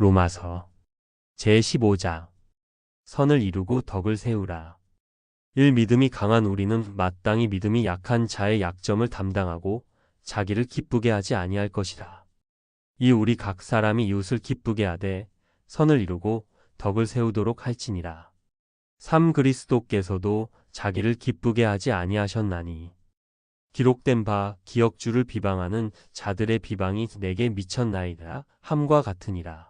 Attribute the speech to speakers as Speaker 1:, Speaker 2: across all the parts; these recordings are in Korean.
Speaker 1: 로마서 제15장 선을 이루고 덕을 세우라. 1. 믿음이 강한 우리는 마땅히 믿음이 약한 자의 약점을 담당하고 자기를 기쁘게 하지 아니할 것이라. 2. 우리 각 사람이 이웃을 기쁘게 하되 선을 이루고 덕을 세우도록 할지니라. 3. 그리스도께서도 자기를 기쁘게 하지 아니하셨나니 기록된 바 기억주를 비방하는 자들의 비방이 내게 미쳤나이다 함과 같으니라.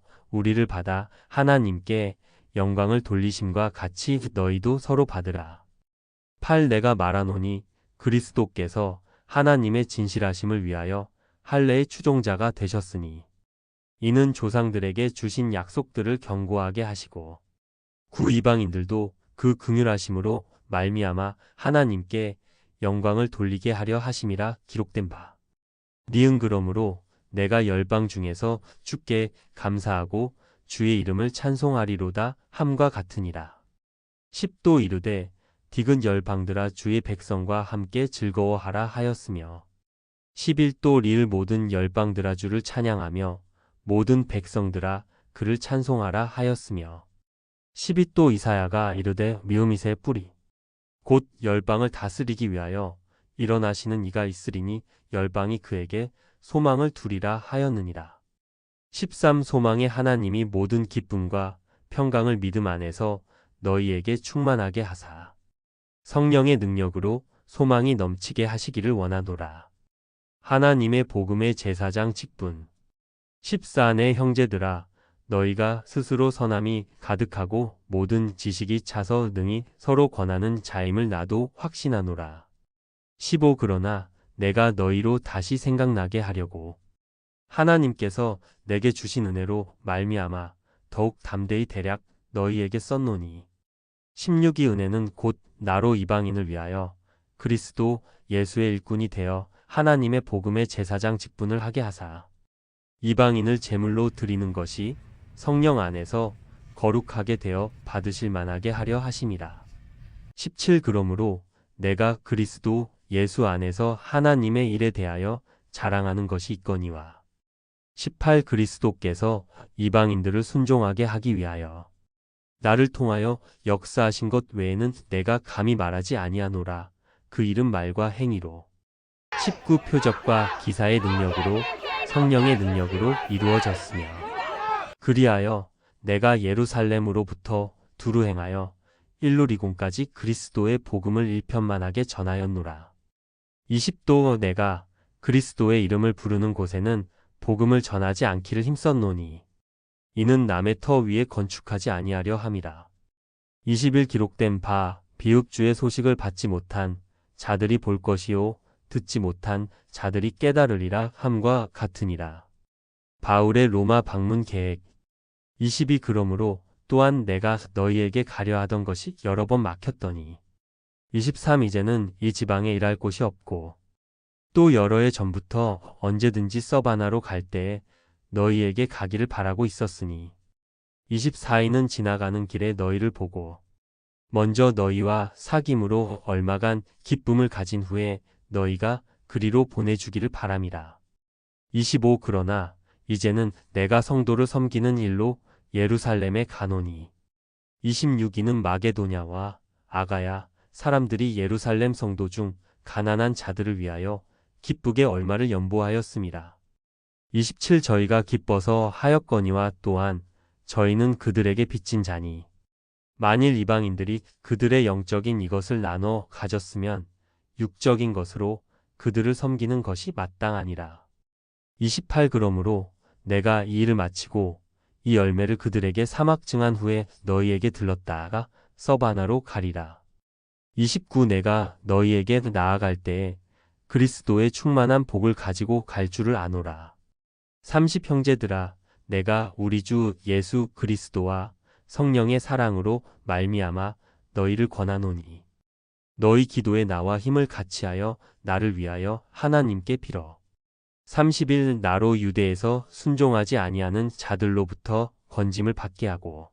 Speaker 1: 우리를 받아 하나님께 영광을 돌리심과 같이 너희도 서로 받으라. 8. 내가 말하노니 그리스도께서 하나님의 진실하심을 위하여 할례의 추종자가 되셨으니 이는 조상들에게 주신 약속들을 경고하게 하시고 구 이방인들도 그 긍휼하심으로 말미암아 하나님께 영광을 돌리게 하려 하심이라 기록된 바. 니은 그러므로 내가 열방 중에서 주께 감사하고 주의 이름을 찬송하리로다 함과 같으니라. 10도 이르되 디귿 열방들아 주의 백성과 함께 즐거워하라 하였으며 11도 리을 모든 열방들아 주를 찬양하며 모든 백성들아 그를 찬송하라 하였으며 12도 이사야가 이르되 미음이세 뿌리 곧 열방을 다스리기 위하여 일어나시는 이가 있으리니 열방이 그에게 소망을 두리라 하였느니라. 13 소망의 하나님이 모든 기쁨과 평강을 믿음 안에서 너희에게 충만하게 하사 성령의 능력으로 소망이 넘치게 하시기를 원하노라. 하나님의 복음의 제사장 직분 14내 형제들아 너희가 스스로 선함이 가득하고 모든 지식이 차서 능히 서로 권하는 자임을 나도 확신하노라. 15 그러나 내가 너희로 다시 생각나게 하려고 하나님께서 내게 주신 은혜로 말미암아 더욱 담대히 대략 너희에게 썼노니 16이 은혜는 곧 나로 이방인을 위하여 그리스도 예수의 일꾼이 되어 하나님의 복음의 제사장 직분을 하게 하사 이방인을 제물로 드리는 것이 성령 안에서 거룩하게 되어 받으실 만하게 하려 하심이라. 17 그러므로 내가 그리스도 예수 안에서 하나님의 일에 대하여 자랑하는 것이 있거니와 18 그리스도께서 이방인들을 순종하게 하기 위하여 나를 통하여 역사하신 것 외에는 내가 감히 말하지 아니하노라 그 이름 말과 행위로 19 표적과 기사의 능력으로 성령의 능력으로 이루어졌으며 그리하여 내가 예루살렘으로부터 두루 행하여 일루리공까지 그리스도의 복음을 일편만하게 전하였노라. 20도 내가 그리스도의 이름을 부르는 곳에는 복음을 전하지 않기를 힘썼노니 이는 남의 터 위에 건축하지 아니하려 함이라. 20일 기록된 바 비읍주의 소식을 받지 못한 자들이 볼 것이요 듣지 못한 자들이 깨달으리라 함과 같으니라. 바울의 로마 방문 계획 22 그러므로 또한 내가 너희에게 가려 하던 것이 여러 번 막혔더니 23 이제는 이 지방에 일할 곳이 없고 또 여러 해 전부터 언제든지 서바나로 갈 때에 너희에게 가기를 바라고 있었으니 24일은 지나가는 길에 너희를 보고 먼저 너희와 사귐으로 얼마간 기쁨을 가진 후에 너희가 그리로 보내주기를 바람이라. 25 그러나 이제는 내가 성도를 섬기는 일로 예루살렘에 가노니 26이는 마게도냐와 아가야 사람들이 예루살렘 성도 중 가난한 자들을 위하여 기쁘게 얼마를 연보하였습니다. 27 저희가 기뻐서 하였거니와 또한 저희는 그들에게 빚진 자니 만일 이방인들이 그들의 영적인 이것을 나눠 가졌으면 육적인 것으로 그들을 섬기는 것이 마땅하니라. 28 그러므로 내가 이 일을 마치고 이 열매를 그들에게 사막 증한 후에 너희에게 들렀다가 서바나로 가리라. 29 내가 너희에게 나아갈 때에 그리스도의 충만한 복을 가지고 갈 줄을 아노라. 30 형제들아 내가 우리 주 예수 그리스도와 성령의 사랑으로 말미암아 너희를 권하노니 너희 기도에 나와 힘을 같이하여 나를 위하여 하나님께 빌어 30일 나로 유대에서 순종하지 아니하는 자들로부터 건짐을 받게 하고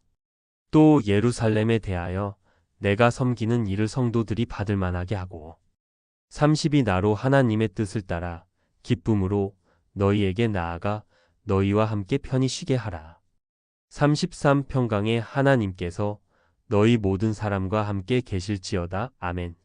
Speaker 1: 또 예루살렘에 대하여 내가 섬기는 일을 성도들이 받을 만하게 하고 30이 나로 하나님의 뜻을 따라 기쁨으로 너희에게 나아가 너희와 함께 편히 쉬게 하라. 33 평강의 하나님께서 너희 모든 사람과 함께 계실지어다. 아멘.